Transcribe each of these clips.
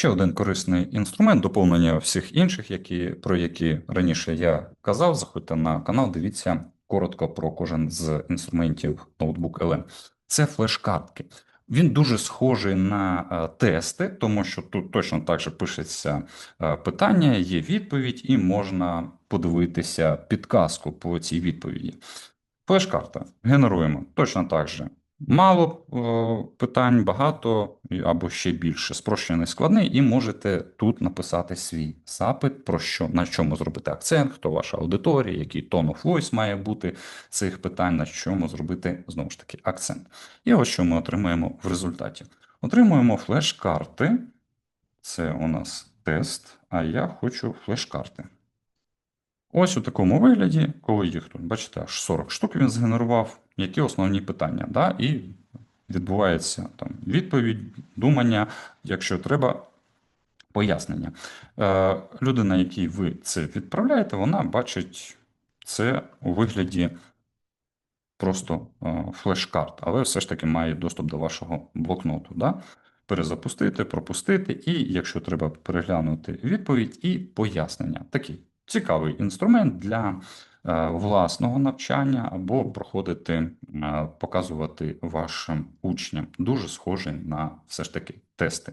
Ще один корисний інструмент доповнення всіх інших, які, про які раніше я казав. Заходьте на канал, дивіться коротко про кожен з інструментів Notebook LM. Це флеш-картки. Він дуже схожий на е, тести, тому що тут точно так же пишеться е, питання, є відповідь, і можна подивитися підказку по цій відповіді. Флеш-карта генеруємо точно так же. Мало е, питань, багато або ще більше. Спрощений складний, і можете тут написати свій запит, про що на чому зробити акцент, хто ваша аудиторія, який tone of voice має бути цих питань, на чому зробити знову ж таки акцент. І ось що ми отримаємо в результаті. Отримуємо флеш-карти. Це у нас тест, а я хочу флеш-карти. Ось у такому вигляді, коли їх тут, бачите, аж 40 штук він згенерував, які основні питання. Да? І відбувається там відповідь, думання, якщо треба, пояснення. Е, людина, якій ви це відправляєте, вона бачить це у вигляді просто е, флеш-карт, але все ж таки має доступ до вашого блокноту. Да? Перезапустити, пропустити, і якщо треба переглянути відповідь і пояснення. Такий цікавий інструмент для власного навчання або проходити, е, показувати вашим учням. Дуже схожий на все ж таки тести.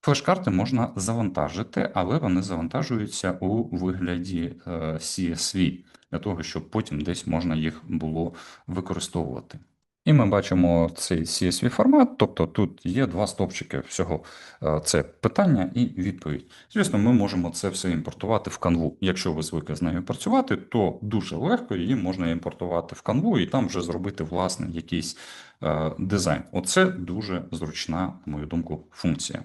Флеш-карти можна завантажити, але вони завантажуються у вигляді е, CSV, для того, щоб потім десь можна їх було використовувати. І ми бачимо цей CSV формат, тобто тут є два стовпчики всього. Е, Це питання і відповідь. Звісно, ми можемо це все імпортувати в канву. Якщо ви звикли з нею працювати, то дуже легко її можна імпортувати в канву і там вже зробити власний якийсь е, дизайн. Оце дуже зручна, на мою думку, функція.